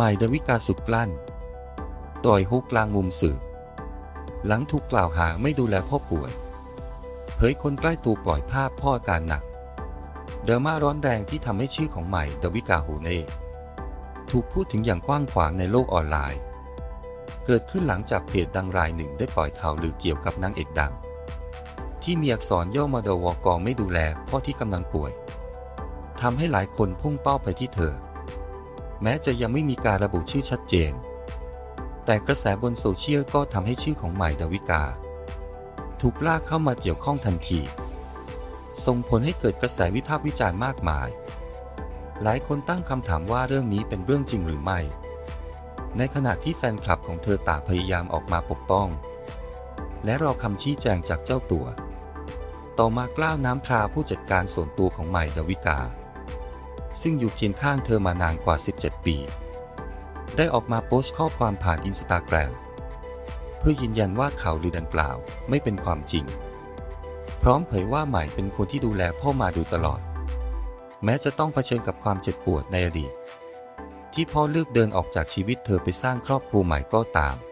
ม่ดวิกาสุกลั้น ต่อยฮุกกลางมุมสื่อ หลังถูกกล่าวหาไม่ดูแลพ่อป่วย เผยคนใกล้ตัวปล่อยภาพพ่ออาการหนักเดราม่าร้อนแรงที่ทำให้ชื่อของใหม่ดวิกาโฮเน่ถูกพูดถึงอย่างกว้างขวางในโลกออนไลน์ เกิดขึ้นหลังจากเพจดังรายหนึ่งได้ปล่อยข่าวลือเกี่ยวกับนางเอกดัง ที่มีอักษรย่อมาดวกอไม่ดูแลพ่อที่กำลังป่วยทำให้หลายคนพุ่งเป้าไปที่เธอ แม้จะยังไม่มีการระบุชื่อชัดเจน แต่กระแสบนโซเชียลก็ทำให้ชื่อของใหม่ดาวิกา ถูกลากเข้ามาเกี่ยวข้องทันที ส่งผลให้เกิดกระแสวิพากษ์วิจารณ์มากมาย หลายคนตั้งคำถามว่าเรื่องนี้เป็นเรื่องจริงหรือไม่ ในขณะที่แฟนคลับของเธอต่างพยายามออกมาปกป้อง และรอคำชี้แจงจากเจ้าตัว ต่อมากล้าวน้ำพราผู้จัดการส่วนตัวของใหม่ดาวิกา ซึ่งอยู่เคียงข้างเธอมานานกว่า 17 ปี ได้ออกมาโพสต์ข้อความผ่านอินสตาแกรมเพื่อยืนยันว่าข่าวลือดังกล่าวไม่เป็นความจริง พร้อมเผยว่าใหม่เป็นคนที่ดูแลพ่อมาดูตลอด แม้จะต้องเผชิญกับความเจ็บปวดในอดีต ที่พ่อเลือกเดินออกจากชีวิตเธอไปสร้างครอบครัวใหม่ก็ตาม